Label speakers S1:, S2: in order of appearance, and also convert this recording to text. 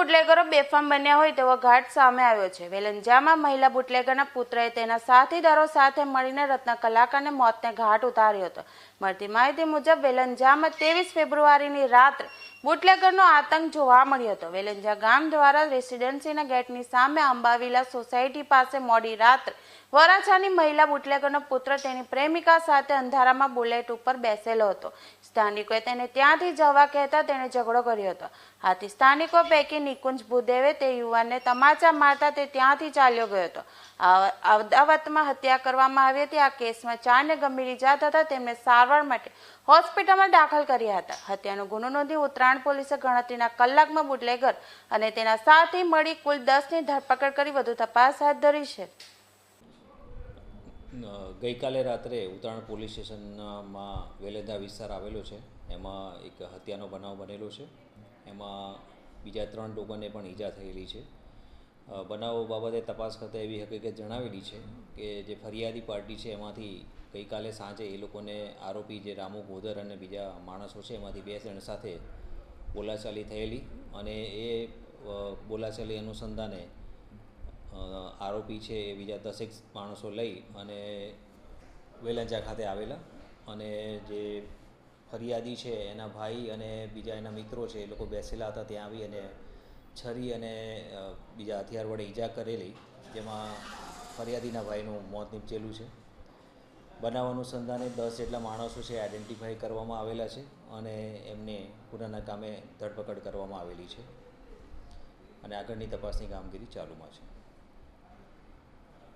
S1: બુટલેગરો બેફામ બન્યા હોય તેવો ઘાટ સામે આવ્યો છે. વેલંજામાં મહિલા બુટલેગરના પુત્રએ તેના સાથીદારો સાથે મળીને રત્ન કલાકારને મોતને ઘાટ ઉતાર્યો હતો. મળતી માહિતી મુજબ વેલંજામાં ત્રેવીસ ફેબ્રુઆરીની રાત્રે બુટલેગરનો આતંક જોવા મળ્યો હતો. વેલેન્જા ગામ દ્વારા રેસિડેન્સીના ગેટની સામે અંબાવિલા સોસાયટી પાસે મોડી રાત્રે વરાછાની મહિલા બુટલેગરનો પુત્ર તેની પ્રેમિકા સાથે અંધારામાં બુલેટ ઉપર બેસેલો હતો. સ્થાનિકોએ તેને ત્યાંથી જવા કહેતા તેણે ઝઘડો કર્યો હતો. આથી સ્થાનિકો પૈકી નિકુંજ ભૂદેવે તે યુવાનને તમાચા મારતા તે ત્યાંથી ચાલ્યો ગયો હતો. અદાવતમાં હત્યા કરવામાં આવી હતી. આ કેસમાં ચારને ગંભીર ઇજા થતા તેમને સારવાર માટે હોસ્પિટલમાં દાખલ કર્યા હતા. હત્યાનો ગુનો નોંધી ઉત્તરાયણ પોલીસે ગણતરીના કલાકમાં બુટલેગર અને તેના સાથી મળી કુલ દસની ધરપકડ કરી વધુ તપાસ હાથ ધરી છે.
S2: ગઈકાલે રાત્રે ઉત્તરાયણ પોલીસ સ્ટેશનમાં વેલેદા વિસ્તાર આવેલો છે. એમાં એક હત્યાનો બનાવ બનેલો છે. એમાં બીજા ત્રણ લોકોને પણ ઈજા થયેલી છે. બનાવો બાબતે તપાસ કરતાં એવી હકીકત જણાવેલી છે કે જે ફરિયાદી પાર્ટી છે એમાંથી ગઈકાલે સાંજે એ લોકોને આરોપી જે રામુ ગોધર અને બીજા માણસો છે એમાંથી બે જણ સાથે બોલાચાલી થયેલી અને એ બોલાચાલી અનુસંધાને આરોપી છે એ બીજા દસેક માણસો લઈ અને વેલંજા ખાતે આવેલા અને જે ફરિયાદી છે એના ભાઈ અને બીજા એના મિત્રો છે એ લોકો બેસેલા હતા ત્યાં આવી અને છરી અને બીજા હથિયાર વડે ઈજા કરેલી, જેમાં ફરિયાદીના ભાઈનું મોત નીપજેલું છે. બનાવ અનુસંધાને દસ જેટલા માણસો છે આઈડેન્ટિફાઈ કરવામાં આવેલા છે અને એમને ગુનાના કામે ધરપકડ કરવામાં આવેલી છે. અને આગળની તપાસની કામગીરી ચાલુમાં છે.